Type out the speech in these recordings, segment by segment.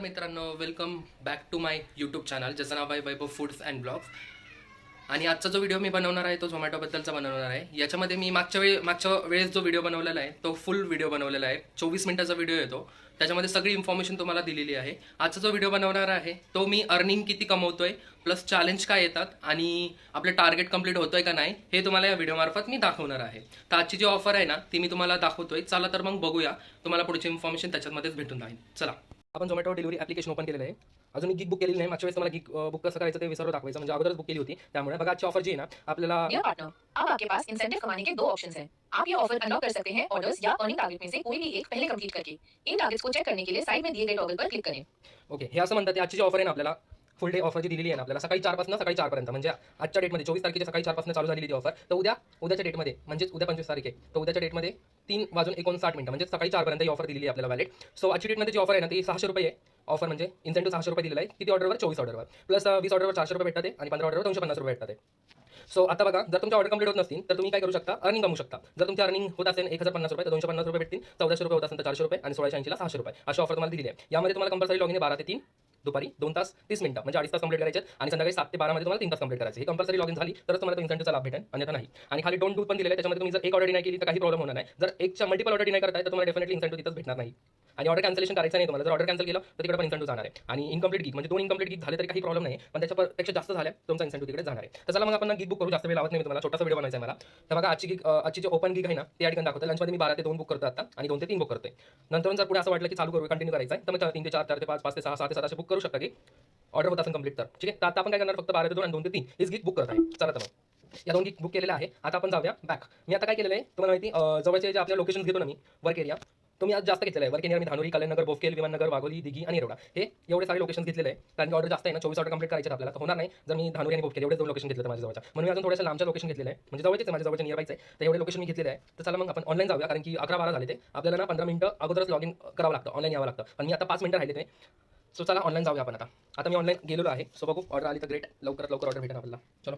मित्रांनो welcome back to my YouTube channel ज्याचं नाव आहे वैभव फूड्स अँड ब्लॉग्स आणि आजचा जो व्हिडिओ मी बनवणार आहे तो झोमॅटोबद्दलचा बनवणार आहे. याच्यामध्ये मी मागच्या वेळी मागच्या वेळेस जो व्हिडिओ बनवलेला आहे तो फुल व्हिडिओ बनवलेला आहे. चोवीस मिनिटाचा व्हिडिओ येतो. त्याच्यामध्ये सगळी इन्फॉर्मेशन तुम्हाला दिलेली आहे. आजचा जो व्हिडिओ बनवणार आहे तो मी अर्निंग किती कमवतोय प्लस चॅलेंज काय येतात आणि आपलं टार्गेट कंप्लीट होतोय का नाही हे तुम्हाला या व्हिडिओमार्फत मी दाखवणार आहे. तर आजची जी ऑफर आहे ना ती मी तुम्हाला दाखवतोय. चला तर मग बघूया. तुम्हाला पुढची इन्फॉर्मेशन त्याच्यामध्येच भेटून राहील. चला. आपण झोमॅटो डिलिव्हरी ॲप्लिकेशन ओपन केलेलं आहे. अजून गिग बुक केलेली नाही. मागच्या वेळेस मला गिग बुक कसं करायचं ते विसरलो दाखवायचं. म्हणजे अगोदरच बुक केली होती. त्यामुळे बघा आजची ऑफर जी आहे ना आपल्याला डियर पार्टनर अब आपके पास इंसेंटिव कमाने के दो ऑप्शंस हैं. आप ये ऑफर अनलॉक कर सकते हैं ऑर्डर्स या अर्निंग टारगेट में से कोई भी एक पहले कंप्लीट करके. इन टारगेट्स को चेक करने के लिए साइड में दिए गए टॉगल पर क्लिक करें. ओके हे असं म्हणतात आजची जी ऑफर आहे ना आपल्याला फुल डे ऑफर जी दिलेली आहे ना आपल्याला सकाळी चारपासून सकाळी चारपर्यंत म्हणजे आजच्या डेटमध्ये चोवीस तारखेच्या सकाळी चारपासून चालू झालेली ती ऑफर तर उद्या उद्याच्या डेटमध्ये म्हणजेच उद्या पंचवीस तारीख आहे तर उद्याच्या डेटमध्ये तीन वाजून एकोणसाठ मिनिटं म्हणजे सकाळी चारपर्यंत ही ऑफर दिलेली आहे आपल्याला वॅलेट सो आजची डेटमध्ये जी ऑफर आहे ना ती सहाशे रुपये आहे. ऑफर म्हणजे इन्सेंटिव्ह सहाशे रुपये दिलेला आहे. किती ऑर्डरवर चोवीस ऑर्डरवर प्लस वीस ऑर्डरवर चारशे रुपये भेटतात आणि पंधरा ऑर्डरवर दोनशे पन्नास रुपये भेटतात सो आता बघा जर तुमच्या ऑर्डर कंप्लीट होत नसतील तर तुम्ही काय करू शकता? अर्निंग कमू शकता. जर तुमच्या अर्निंग होत असेल एक हजार पन्नास रुपये तर दोनशे पन्नास रुपये भेटतील. चौदाशे रुपये होत असेल तर चारशे रुपये आणि सोळाशे ऐंशीला सहाशे रुपये. अशी ऑफर तुम्हाला दिली आहे. यामध्ये तुम्हाला कंपल्सरी लॉगिन बारा ते तीन. दुपारी दोन तास तीस मिनिटं म्हणजे अडीच तास कंप्लीट करायचे आणि संध्याकाळी सात ते बारामध्ये तुम्हाला तीन तास कंप्लीट करायचे ही कंपल्सरी लॉगिन झाली तरच तुम्हाला तो इन्सेंटिव्हचा लाभ भेटेल अन्यथा नाही. आणि खाली डोंट डू पण दिलेलं त्याच्यामध्ये तुम्ही जर एक ऑर्डर नाही केली तर काही प्रॉब्लेम होणार नाही. जर एकच्या मल्टिपल ऑर्डर नाही करताय तर तुम्हाला डेफिनेटली इन्सेंटिव्ह तिथंच भेटणार नाही. आणि ऑर्डर कॅन्सलेशन करायचं नाही तुम्हाला. जर ऑर्डर कॅन्सल केलं तर तिकडे पण इन्सेंटिव्ह जाणार आहे. आणि इनकम्प्लीट गिग म्हणजे दोन इनकम्प्लीट गिग झाले तरी काही प्रॉब्लेम नाही पण त्याच्यापेक्षा जास्त झाल्या तुमचा इन्सेंटिव्ह तिकडे जाणार आहे. तर चला मग आपण गिग बुक करू. जास्त वेळ लावत नाही तुम्हाला. छोटासा व्हिडिओ बनायचा मला. तर बघा आजची गिग आजची जे ओपन गिग आहे ना ते या ठिकाणी दाखवतो लंचमध्ये मी बारा ते दोन बुक करतो आता. आणि दोन ते तीन बुक करतो नंतर जर पुढे असं वाटलं की चालू करू कंटिन्यू करायचं आहे तर मग तीन ते चार चार ते पाच पाच ते सहा सात ते सात असे बुक करू शकता की ऑर्डर होत असेल कंप्लीट तर. ठीक आहे? तर आता आपण काय करणार? फक्त बारा ते दोन आणि दोन ते तीन. हीच गिग बुक करत आहे. चला तर मग. या दोन गिग बुक केलेलं आहे. आता आपण जाऊया बॅक मी आता काय केलेलं आहे? तुम्हाला माहिती जवळचे जे आपल्या लोकेशन घेतो ना मी वर्क एरिया तुम्ही आज जास्त घेतलेलं आहे. वर्क एरिया मी धानोरी कल्याणनगर बोफकेल विमाननगर वाघोली दिघी आणि एरोडा हे एवढे सारे लोकेशन घेतलेले आहे. कारण की ऑर्डर जास्त आहे ना चोवीस ऑर्डर कंप्लीट करायचे आपल्याला. तर होणार नाही. जर मी धानोरी आणि बोफकेल एवढे दोन लोकेशन घेतले तर माझ्या जवळच्या. म्हणून मी अजून थोड्याशा लांबच्या लोकेशन घेतलेले आहे म्हणजे जवळचेच माझ्या जवळच्या नियरबाईच आहे तर एवढे लोकेशन मी घेतलेले आहे तर चला मग आपण ऑनलाईन जाऊया. कारण की अकरा बारा झाले ते. आपल्याला ना पंधरा मिनिटं अगोदरच लॉगिन करावं लागतं. ऑनलाईन यावं लागतं. पण मी आता पाच मिनिटं राहिले ते. सो चला ऑनलाईन जाऊया आपण आता. आता मी ऑनलाईन गेलेलो आहे. सो बघू. ऑर्डर आली तर ग्रेट लवकरात लवकर ऑर्डर भेटेल आपल्याला. चलो.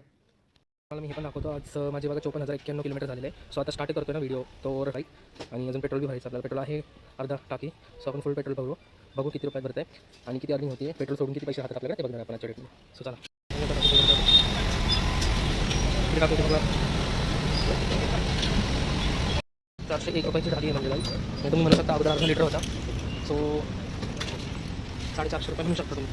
मला मी हे पण दाखवतो. आज माझे बघा चोपन्न हजार एक्क्याण्णव किलोमीटर झालेले आहे. सो आता स्टार्ट करतो ना व्हिडिओ तो राईट आणि अजून पेट्रोल बी भरायचं आपल्याला. पेट्रोल आहे अर्धा टाकी. सो आपण फुल पेट्रोल भरू. बघू किती रुपयात भरत आहे आणि किती अर्निंग होते पेट्रोल सोडून किती पैसे राहतात आपल्याला ते बघणार आपण आजच्या डेटमध्ये सो चला. चारशे एक रुपयाची झाली आहे म्हणजे गाईस तुम्ही म्हणू शकता अगोदर अर्धा लिटर होता. सो साडेचारशे रुपये म्हणू शकता तुम्ही.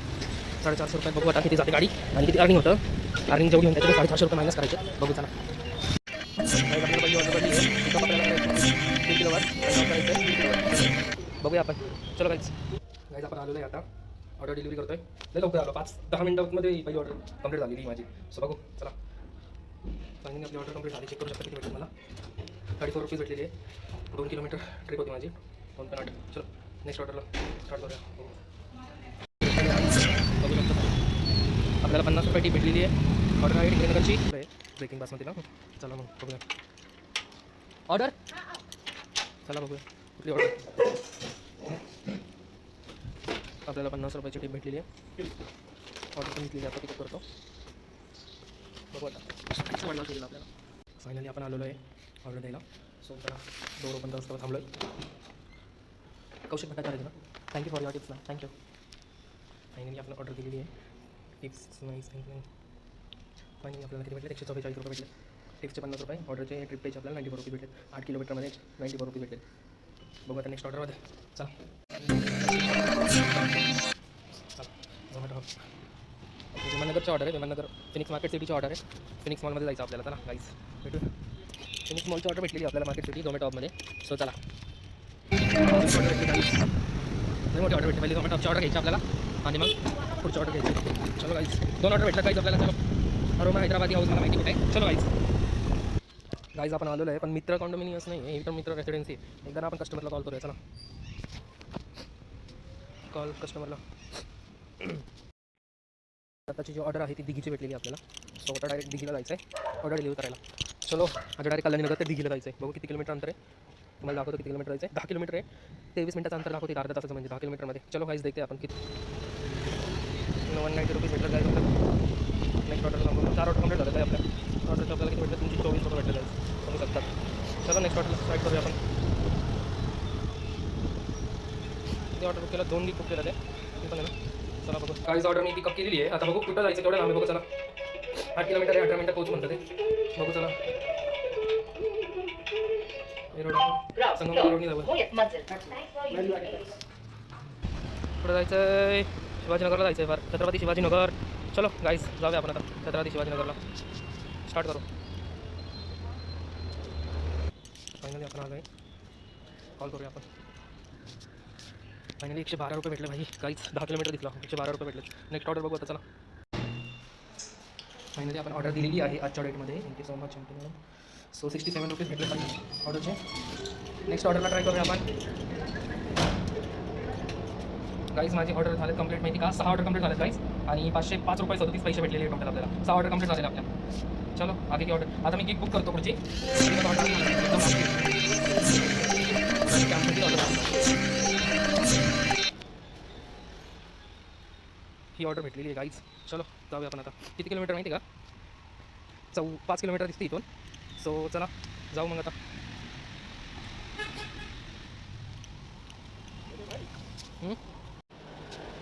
साडेचारशे रुपये बघू आता किती जाते गाडी आणि किती अर्निंग होतं. अर्निंग जेवढी होईल त्याच्यात साडेचारशे रुपये मायनस करायचे बघू चला बघूया आपण चलो गाईज गाईज आपण आलेलो आहे आता ऑर्डर डिलिव्हरी करतोय लय लवकर आलो पाच दहा मिनिटामध्ये पहिली ऑर्डर कंप्लीट झालेली माझी सो बघू चला फायनली आपली ऑर्डर कंप्लीट झाली चेक करू शकता किती भेटेल मला थर्टी फोर रुपीज भेटलेली आहे दोन किलोमीटर ट्रिप होती माझी दोन पण आठ चलो नेक्स्ट ऑर्डरला स्टार्ट करूया आपल्याला पन्नास रुपये टी भेटलेली आहे. ऑर्डर आहे टिकनगरची ब्रेकिंग बासमतीला चला मग बघूया. ऑर्डर चला बघूया. कुठली ऑर्डर आपल्याला पन्नास रुपयाची टीप भेटलेली आहे. ऑर्डर पण घेतलेली आहे, आता पिकअप करतो. बघू आता. ऑर्डर केलेलं आपल्याला? फायनली आपण आलेलो आहे. ऑर्डर द्यायला. सो चला. डोर ओपन रस्त्यावर थांबलो आहे कौशिक भट्टाचार्य ना? Thank you for your tips ना थँक्यू फायनली आपण ऑर्डर दिलेली आहे. टिप्स नाईस थँक्यू फायनली आपल्याला किती भेटले एकशे चव्वेचाळीस रुपये भेटले टिप्सचे पन्नास रुपये। ऑर्डरचे ट्रिप पेज आपल्याला नाईन्टी फोर रुपये भेटेल आठ किलोमीटरमध्ये नाईन्टी फोर रुपये भेटेल बघू आता नेक्स्ट ऑर्डरमध्ये चला। झोमॅटो हब विमाननगरची ऑर्डर आहे विमाननगर। फिनिक्स मार्केट सिटीची ऑर्डर आहे फिनिक्स मॉलमध्ये जायचं आपल्याला चला गाईस भेटू फिनिक्स मॉलची ऑर्डर भेटलेली आपल्याला मार्केट सिटी झोमॅटो सो चला. मोठी ऑर्डर भेटली. पहिली झोमॅटो ऑर्डर घ्यायची आपल्याला. आणि मग पुढची ऑर्डर घ्यायची. चलो गाईस दोन ऑर्डर भेटला काही आपल्याला. चलो. अरोमा हैदराबादी हाऊस मला माहिती कुठे चलो गाईज गाईज आपण आलेलो आहे पण मित्र कॉन्डोमिनियस नाही आहे. तर मित्र रेसिडेन्सी एकदा आपण कस्टमरला कॉल करूया. चला. कॉल कस्टमरला आताची जी ऑर्डर आहे ती दिघीची भेटलेली आहे आपल्याला. सो आता डायरेक्ट दिघीला जायचं आहे. ऑर्डर डिलिव्हर करायला. चलो. आता डायरेक्ट कल्याणनगर ते दिघीला जायचं आहे. बघू किती किलोमीटर अंतर आहे. तुम्हाला दाखवतो किती किलोमीटर जायचं आहे. दहा किलोमीटर आहे. तेवीस मिनिटाचं अंतर दाखवते अर्धा तासाचं म्हणजे दहा किलोमीटरमध्ये चलो गाईज देखते आपण किती वन नाईन्टी रुपीज भेटलं जाईल नेक्स्ट ऑर्डर सांगू चार ऑर्डर कंप्लीट झालं आहे आपल्या? ऑर्डरचं आपल्याला किती भेटलं? तुमची चोवीस रुपये भेटलं जाईल समजू शकतात चलो नेक्स्ट ऑर्डर स्टार्ट करूया आपण. ते ऑर्डर बुक केलं दोन वीक बुक केलं ते. पण आहे ना. चला बघू. काहीच ऑर्डर मी पिकअप केलेली आहे. आता बघू कुठं जायचं तेवढं आम्ही बघू चला. आठ किलोमीटर आहे अठरा मिनिटात पोहोचू म्हणतं ते. बघू चला. हे. संगम रोडनी जाऊ कुठं जायचं शिवाजीनगरला जायचं आहे फार. छत्रपती शिवाजीनगर. चलो गाईस जाऊया आपण आता. छत्रपती शिवाजीनगरला. स्टार्ट करू. फायनली आपण आलो आहे कॉल करूया आपण. फायनली एकशे बारा रुपये भेटले भाई. काहीच दहा किलोमीटर दिसला. एकशे बारा रुपये भेटले नेक्स्ट ऑर्डर बघू आता चला. फायनली आपण ऑर्डर दिलेली आहे आजच्या डेटमध्ये thank you so much thank you madam so sixty seven rupees भेटले पाहिजे ऑर्डरचे नेक्स्ट ऑर्डरला ट्राय करूया आपण. गाईज माझी ऑर्डर झाले कंप्लीट माहिती का? सहा ऑर्डर कंप्लीट झाले गाईज आणि पाचशे पाच रुपये सदतीस पैसे भेटलेले टोटल आपल्याला. सहा ऑर्डर कंप्लीट झालेले आपल्या. चलो आधी की ऑर्डर आता मी गिग बुक करतो पुढची. ही ऑर्डर भेटलेली आहे गाईज चलो जाऊया आपण आता. किती किलोमीटर माहिती आहे का? चौ पाच किलोमीटर दिसते इथून. सो चला जाऊ मग आता.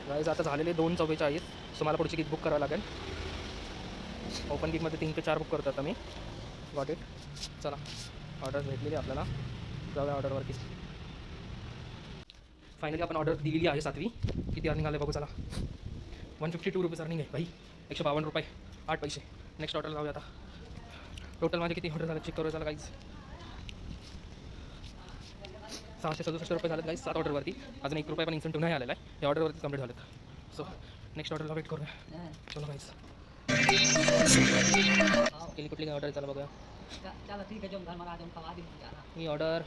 गाईज आता झालेले दोन चव्वेचाळीस सो मला पुढची गीत बुक करावं लागेल. ओपन गीतमध्ये तीन ते चार बुक करतो आता मी गॉट इट चला. ऑर्डर भेटलेली आपल्याला. जाऊया ऑर्डरवरती फायनली आपण ऑर्डर दिलेली आहे सातवी. किती अर्निंग आले बघू चला. One fifty two rupees earning आहे. भाई एकशे बावन्न रुपये. आठ पैसे. नेक्स्ट ऑर्डर लावूया आता. टोटल माझे किती ऑर्डर झालं? चेक करू चला काहीच सहाशे सदुसष्ट रुपये झालेत काही सात ऑर्डरवरती अजून एक रुपये पण इन्सेंटिव्ह नाही आलेला आहे. या ऑर्डरवरती कंप्लीट झालेत. सो नेक्स्ट ऑर्डरला वेट करूया. चलो काहीच केली कुठली काय ऑर्डर चला बघूया. चलो ठीक है ऑर्डर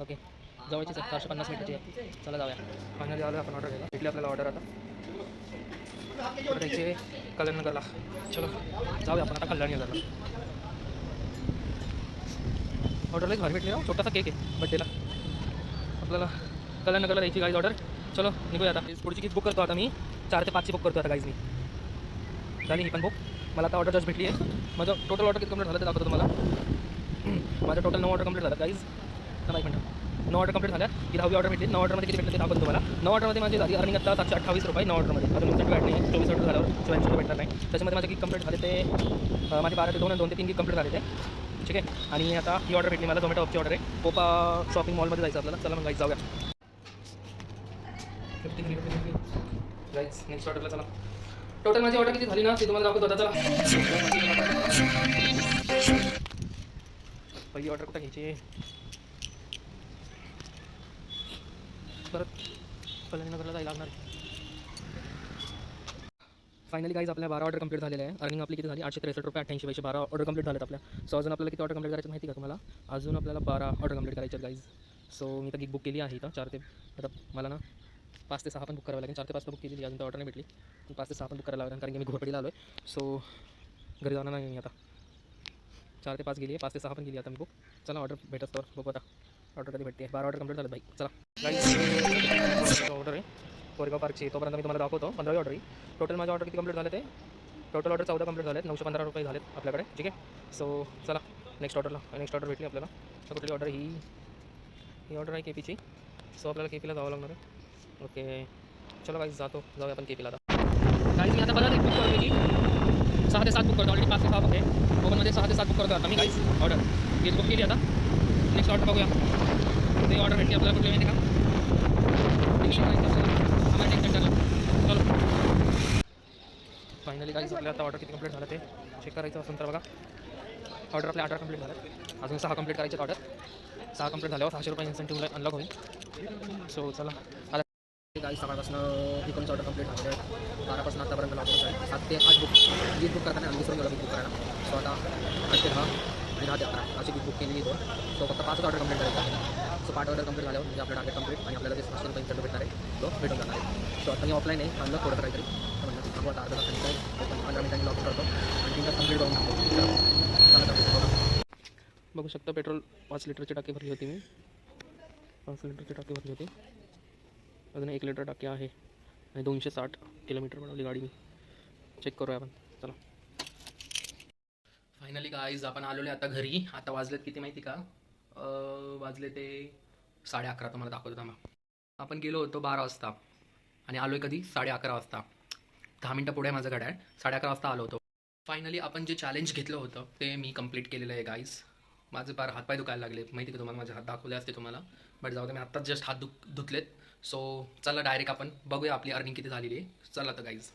ओके जवळचीच आहे. चारशे पन्नास मिनिटाची आहे. चला जाऊया. फायनली आलो आपण ऑर्डर घ्यायला भेटली आपल्याला ऑर्डर आता. द्यायचे कल्याणनगरला. चलो जाऊया आपण आता कल्याणनगरला. ऑर्डरला एक भारी भेटली ना. छोटासा केक आहे बड्डेला आपल्याला कल्याणनगरला द्यायची गाईज ऑर्डर चलो निघूया आता. पुढची किट बुक करतो आता मी. चार ते पाचची बुक करतो आता गाईज मी. झाली ही पण बुक मला आता ऑर्डर जस्ट भेटली आहे. माझं टोटल ऑर्डर किती कंप्लीट झालं ते दाखवतो तुम्हाला. माझं टोटल नऊ ऑर्डर कंप्लीट झालं गाईज थांबा एक मिनटं. नऊ ऑर्डर कंप्लीट झाल्या. की दहावी ऑर्डर भेटली. नऊ ऑर्डरमध्ये किती भेटलं ते दाखवतो तुम्हाला. नऊ ऑर्डरमध्ये माझी झाली अर्निंग आता सातशे अठ्ठावीस रुपये नऊ ऑर्डरमध्ये अजून इन्सेंट भेट नाही. चोवीस ऑर्डर झाल्यावर चोवीस रुपये भेटणार नाही. त्याच्यामध्ये माझं किक कंप्लीट झाले ते माझे बारा ते दोन आणि दोन ते तीन किक कंप्लीट झाले ते. ठीक आहे? आणि आता ही ऑर्डर भेटली मला झोमॅटो ऑफची ऑर्डर आहे. पोपा शॉपिंग मॉलमध्ये जायचं आपल्याला. चला मग गाईज जाऊया. फिफ्टी गाईज नेक्स्ट ऑर्डरला चला. टोटल माझी ऑर्डर किती झाली ना? ती तुम्हाला दाखवतो आता चला. पहिली ऑर्डर कुठं घ्यायची? परत कल्याणनगरला जायला लागणार फायनली गाईज आपल्या बारा ऑर्डर कंप्लीट झालेले आहे. अर्निंग आपली किती झाली? आठशे त्रेसष्ट रुपये अठ्ठ्याऐंशी पैसे. बारा ऑर्डर कंप्लीट झालेत आपल्या. सो अजून आपल्याला किती ऑर्डर कंप्लीट करायचं माहिती का तुम्हाला? अजून आपल्याला बारा ऑर्डर कंप्लीट करायचे गाईज सो मी तर गिक बुक केली आहे इथं. चार ते आता मला ना पाच ते सहा पण बुक करावं लागेल. चार ते पाच बुक केलेली अजून तर ऑर्डर नाही भेटली. पण पाच ते सहा पण बुक करायला लागेल कारण की मी घोरपडीला आलो आहे सो घरी जाणार नाही मी आता. चार ते पाच गेली आहे. पाच ते सहा पण गेली आता मी बुक चला ऑर्डर भेटत तर बघू आता. ऑर्डर कधी भेटते? बारा ऑर्डर कंप्लीट झालं बाई चला. ऑर्डर आहे. कोरेगाव पार्कची. तोपर्यंत मी तुम्हाला दाखवतो. पंधरावी ऑर्डर टोटल माझ्या ऑर्डर किती कंप्लीट झाले ते? टोटल ऑर्डर चौदा कंप्लीट झालेत. नऊशे पंधरा रुपये झालेत आपल्याकडे. ठीक आहे? सो चला. नेक्स्ट ऑर्डरला नेक्स्ट ऑर्डर भेटली आपल्याला. तर कुठली ऑर्डर ही? ही ऑर्डर आहे के पीची सो आपल्याला के पीला जावं लागणार आहे. ओके चलो काही जातो. जाऊया आपण के पीला आता. मी आता बघा बुक करतो की सहा ते सात बुक करतो ऑलरेडी पाच ते सहा बुक आहे. कोकणमध्ये सहा ते सात बुक करतो आता मी काहीच ऑर्डर मी बुक केली आता. नेक्स्ट ऑर्डर बघूया. ते ऑर्डर भेटली आपल्याला कुठली माहिती का? फायनली काही आपल्या आता ऑर्डर किती कंप्लीट झालं ते चेक करायचं असेल तर बघा. ऑर्डर आपल्या ऑर्डर कंप्लीट झालं. अजून सहा कंप्लीट करायचे ऑर्डर सहा कंप्लीट झाल्यावर सहाशे रुपये इन्सेंटिव्ह अनलॉक होईल. सो चला. आता काही सकाळपासून एकोणीस ऑर्डर कंप्लीट झाले आहेत बारापासून आतापर्यंत लॉक आहे. सात ते आठ बुक वीस बुक करताना आम्ही दुसरं गेलो बुक करायला. सो आता आठ ते दहा आणि दहा ते अकरा अशी बुक केलेली दोन. सो फक्त पाच ऑर्डर कंप्लीट करायचं आहे सो पाच ऑर्डर कंप्लीट झाल्यावर म्हणजे आपलं टार्गेट कंप्लीट आणि आपल्याला जे सहाशे रुपये इन्सेंटिव्ह भेटणार आहे तो भेटून जाणार आहे. सो आता मी ऑफलाईन आहे आणलं थोडं काहीतरी आपण आता अर्धा तासांनी पंधरा मिनिटांनी लॉक करतो आणि तास कंप्लीट करून तर बघा. शकता पेट्रोल पाच लिटरची टाकी भरली होती मी. पाच लिटरची टाकी भरली होती. अजून एक लिटर टाकी आहे आणि दोनशे साठ किलोमीटर बनवली गाडी मी. चेक करूया आपण. चला. फायनली गाईज आपण आलेलो आता घरी. आता वाजलेत किती माहिती का? वाजले ते साडे अकरा तुम्हाला होतं मग आपण गेलो होतो बारा वाजता आणि आलोय कधी? साडे अकरा वाजता. दहा मिनटं पुढे माझं घड्याळ. साडे अकरा वाजता आलो होतो. फायनली आपण जे चॅलेंज घेतलं होतं ते मी कंप्लीट केलेलं आहे गाईस माझे पार हातपाय दुखायला लागले. माहिती का तुम्हाला? माझे हात दाखवले असते तुम्हाला. बट जाऊ दे मी आत्ताच जस्ट हात दुख धुतलेत सो चला डायरेक्ट आपण बघूया आपली अर्निंग किती झालेली आहे. चला तर गाईज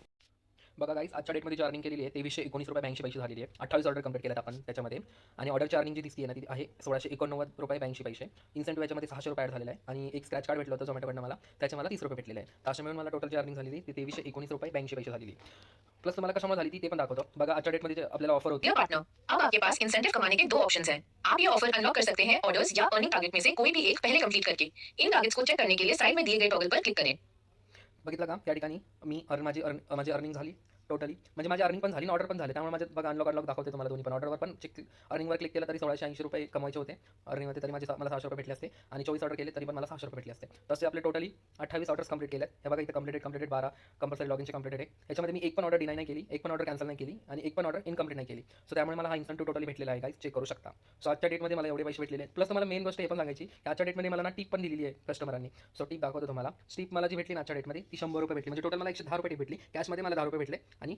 बघा गाईज आजच्या डेटमध्ये जी अर्निंग केलेली आहे तेवीसशे एकोणीस रुपये ब्याऐंशी पैसे झालेली आहे. अठ्ठावीस ऑर्डर कंप्लीट केल्यात आपण त्याच्यामध्ये. आणि ऑर्डरची अर्निंग जी दिसते ना ती आहे सोळाशे एकोणनव्वद रुपये ब्याऐंशी पैसे. इन्सेंटिव्ह याच्यामध्ये सहाशे रुपये ॲड झालेला आहे. आणि एक स्क्रॅच कार्ड भेटलं होतं झोमॅटोकडनं मला. त्याच्या मला तीस रुपये भेटलेले आहे तर अशा मिळून मला टोटल जी अर्निंग झालेली ती तेवीसशे एकोणीस रुपये ब्याऐंशी पैसे झालेली प्लस तुम्हाला कशामुळे झाली ती ते पण दाखवतो. बघा आजच्या डेटमध्ये जे आपल्याला ऑफर होती. डियर पार्टनर अब आपके पास इंसेंटिव कमाने के दो ऑप्शंस हैं. आप ये ऑफर अनलॉक कर सकते हैं ऑर्डर्स या अर्निंग टारगेट में से कोई भी एक पहले कंप्लीट करके. इन टारगेट्स को चेक करने के लिए साइड में दिए गए टॉगल पर क्लिक करें. बघितलं का? या ठिकाणी मी अर्न माझी अर्न माझी अर्निंग झाली. टोटली म्हणजे माझी अर्निंग पण झाली ऑर्डर पण झाले. त्यामुळे माझे बघा अनलॉक अनलॉक दाखवते तुम्हाला दोन्ही पण. ऑर्डरवर पण चेक अर्निंगवर क्लिक केलं तरी सोळाशे ऐंशी रुपये कमायचे होते. अर्निंगमध्ये तरी माझे मला सहाशे रुपये भेटले असते. आणि चोवीस ऑर्डर केले तरी पण मला सहाशे रुपये भेटले असते. तसे आपले टोटली अठ्ठावीस ऑर्डर्स कंप्लीट केले हे बघा इथे कंप्लीटेड कंप्लीटेड बारा. कंपल्सरी लॉगिनचे कंप्लीटेड आहे. याच्यामध्ये मी एक पण ऑर्डर डिनाय नाही केली. एक पण ऑर्डर कॅन्सल नाही केली. आणि एक पण ऑर्डर इनकम्प्लीट नाही केली. सो त्यामुळे मला हा इन्सेंटिव्ह टोटली भेटलेला आहे काय चेक करू शकता. सो आजच्या डेटमध्ये मला एवढे पैसे भेटलेले प्लस मला मेन गोष्ट हे पण सांगायची की आजच्या डेटमध्ये मला ना टीप पण दिलेली आहे कस्टमरांनी सो टीप दाखवतो तुम्हाला. टीप मला जी भेटली ना आजच्या डेटमध्ये ती शंभर रुपये भेटली. म्हणजे टोटल मला एकशे दहा रुपये भेटली. कॅशमध्ये मला दहा रुपये भेटले. आणि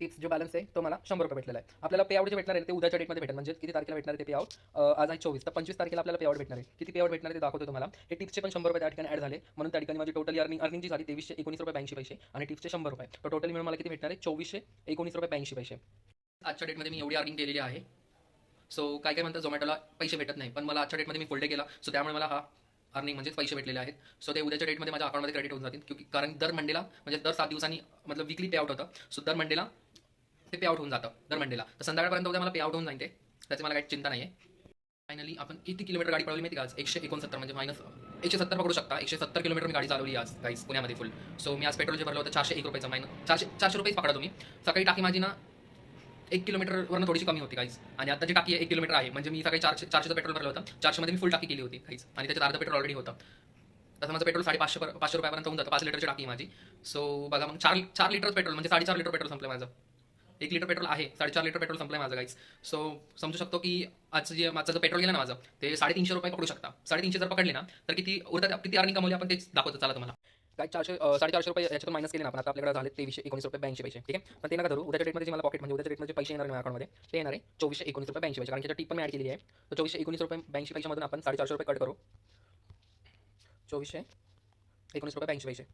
टिप्स जो बॅलन्स आहे तो मला शंभर रुपये भेटलेला आहे. आपल्याला पे आउट जे भेटणार आहे ते उद्याच्या डेटमध्ये भेटेल. म्हणजे किती तारखेला भेटणार आहे ते पे आउट आज आहे चोवीस. तर पंचवीस तारखेला आपल्याला पे आउट भेटणार आहे. किती पे आउट भेटणार आहे ते दाखवतो तुम्हाला. हे टिप्सचे पण शंभर रुपये त्या ठिकाणी ॲड झाले. म्हणून त्या ठिकाणी माझी टोटल अर्निंग अर्निंग जी झाली तेवीसशे एकोणीस रुपये ब्याऐंशी पैसे. आणि टिप्सचे शंभर रुपये. तर टोटल मिळून मला किती भेटणार आहे? चोवीसशे एकोणीस रुपये ब्याऐंशी पैसे. आजच्या डेटमध्ये मी एवढी अर्निंग केलेली आहे. सो काय काय म्हणतात झोमॅटोला पैसे भेटत नाही. पण मला आजच्या डेटमध्ये मी फोल्डे डे केला. सो त्यामुळे मला हा अर्निंग म्हणजेच पैसे भेटलेले आहेत. सो ते उद्याच्या डेटमध्ये माझ्या अकाउंटमध्ये क्रेडिट होऊन जातील. क्योंकि कारण दर मंडेला म्हणजे दर सात दिवसांनी मतलब विकली पे आउट होतं. सो दर मंडेला ते पे आउट होऊन जातं दर मंडेला. तर संध्याकाळपर्यंत उद्या मला पे आउट होऊन जाईल ते. त्याची मला काही चिंता नाही आहे फायनली आपण किती किलोमीटर गाडी पळवली माहिती का आज? एकशे एकोणसत्तर म्हणजे मायनस एकशे सत्तर पकडू शकता. एकशे सत्तर किलोमीटर मी गाडी चालवली आज गाईस पुण्यामध्ये फुल सो मी आज पेट्रोल जे भरलं होतं चारशे एक रुपयाचं मायनस चारशे चारशे रुपयेच पकडा तुम्ही. सकाळी टाकी माझी ना एक किलोमीटरवरनं थोडीशी कमी होती काहीच आणि आता जी टाकी आहे एक किलोमीटर आहे. म्हणजे मी सकाळी चारशे चारशेचं पेट्रोल भरलं होतं. चारशेमध्ये मी फुल टाकी केली होती काहीच आणि त्याच्यात अर्धा पेट्रोल ऑलरेडी होतं. तसं माझं पेट्रोल साडेपाचशे पर- पाचशे रुपयापर्यंत होऊन जातं. पाच लिटरची टाकी माझी. सो बघा मग चार चार लिटर पेट्रोल म्हणजे साडेचार लिटर पेट्रोल संपलं माझं. एक लिटर पेट्रोल आहे साडेचार लिटर पेट्रोल संपलं माझं काहीच सो समजू शकतो की आज जे माझं जे पेट्रोल गेलं ना माझं ते साडेतीनशे रुपये पकडू शकता. साडेतीनशे जर पकडले ना तर किती उरतात किती अर्निंग कमवली आपण तेच दाखवतो. चला तुम्हाला. काय चारशे साडेचारशे रुपये याच्यातून मायनस केले ना आपण. आता आपल्याकडे झाले तेवीसशे एकोणीस रुपये ब्याऐंशी पैसे. ठीक आहे? पण ते नका धरू. उद्याच्या डेटमध्ये जे मला पॉकेट म्हणजे उद्याच्या डेटमध्ये पैसे येणार माझ्या अकाउंटमध्ये ते येणार आहे चोवीसशे एकोणीस रुपये ब्याऐंशी पैसे. कारण त्याच्या टीप पण ॲड केली आहे. तर चोवीसशे एकोणीस रुपये ब्याऐंशी पैशामधून आपण साडेचारशे रुपये कट करू. चोवीसशे एकोणीस रुपये ब्याऐंशी पैसे.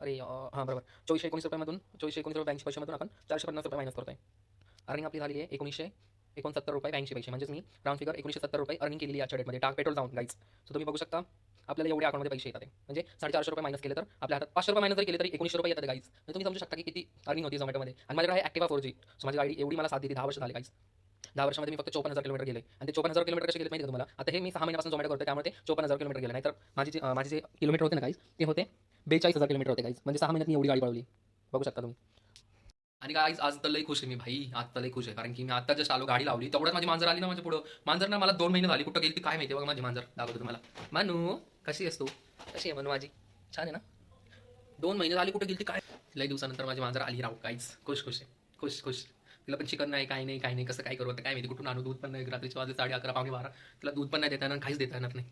अरे हां बरोबर. चोवीसशे एकोणीस रुपयामधून चोवीसशे एकोणीस रुपये ब्याऐंशी पैशामधून आपण चारशे पन्नास रुपये मायनस करतोय. अर्निंग आपली झाली आहे एकोणीसशे एकोणसत्तर रुपये ब्याऐंशी पैसे. म्हणजेच मी राऊंड फिगर एकोणीसशे सत्तर रुपये अर्निंग केलेली आहे आजच्या डेटमध्ये टाक पेट्रोल जाऊन गाईज सो तुम्ही बघू शकता आपल्याला एवढ्या अकाउंटमध्ये पैसे येतात म्हणजे साडेचारशे रुपये मायनस केले तर आपल्या हातात पाचशे रुपये मायनस जर केले तरी एकोणीशे रुपये येतात गाईज म्हणजे तुम्ही समजू शकता की किती अर्निंग होती झोमॅटोमध्ये आणि माझ्याकडे आहे ॲक्टिवा फोर जी सो माझी गाडी एवढी मला साथ दिली दहा वर्ष झाली गाईज दहा वर्षामध्ये मी फक्त चौपन्न हजार किलोमीटर गेले आणि ते चोपन्न हजार किलोमीटर कसे गेले माहिती तुम्हाला? आता हे मी सहा महिन्यापासून झोमॅटो करतो त्यामुळे ते हजार किलोमीटर गेले. नाही तर माझी जे माझे जे किलोमीटर होते ना गाईज ते होते बेचाळीस हजार किलोमीटर होते गाईज म्हणजे सहा महिन्यात मी एवढी गाडी पळवली. बघू शकता तुम्ही. आणि गाईज आज तर लई खुश आहे मी भाई. आज तर लई खुश आहे. कारण की मी आता जस्ट आलो गाडी लावली. तेवढ्यात माझी मांजर आली ना माझ्या पुढं. मांजर ना मला दोन महिने झाली. कुठं गेली ती काय माहिती बघा माझी मांजर. दाखवतो तुम्हाला. मानू कशी आहेस तू? कशी आहे मनू माझी? छान आहे ना? दोन महिने झाले कुठं गेली ती काय? लई दिवसानंतर माझी मांजर आली राहू काहीच खुश खुश आहे. खुश खुश. तिला पण चिकन नाही काही नाही काही नाही. कसं काय करू आता? काय माहिती? कुठून आणू? दूध पण नाही. रात्रीचे वाजले साडे अकरा पावणे बारा. तिला दूध पण नाही देता येणार काहीच देता येणार नाही.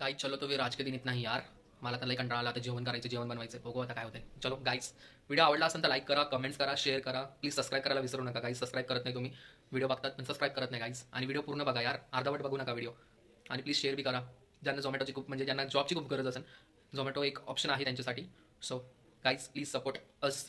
काहीच चलो तो वे राज के दिन इतना ही यार. मला तर लई कंटाळा आला आता जेवण करायचं जेवण बनवायचं. बघू आता काय होतंय. चलो गाईस व्हिडिओ आवडला असेल तर लाईक करा कमेंट्स करा शेअर करा. प्लीज सबस्क्राईब करायला विसरू नका गाईस सबस्क्राईब करत नाही तुम्ही. व्हिडिओ बघतात पण सबस्क्राईब करत नाही गाईस आणि व्हिडिओ पूर्ण बघा यार. अर्धवट बघू नका व्हिडिओ आणि प्लीज शेअर बी करा. ज्यांना झोमॅटोची खूप म्हणजे ज्यांना जॉबची खूप गरज असेल झोमॅटो एक ऑप्शन आहे त्यांच्यासाठी. So guys please support us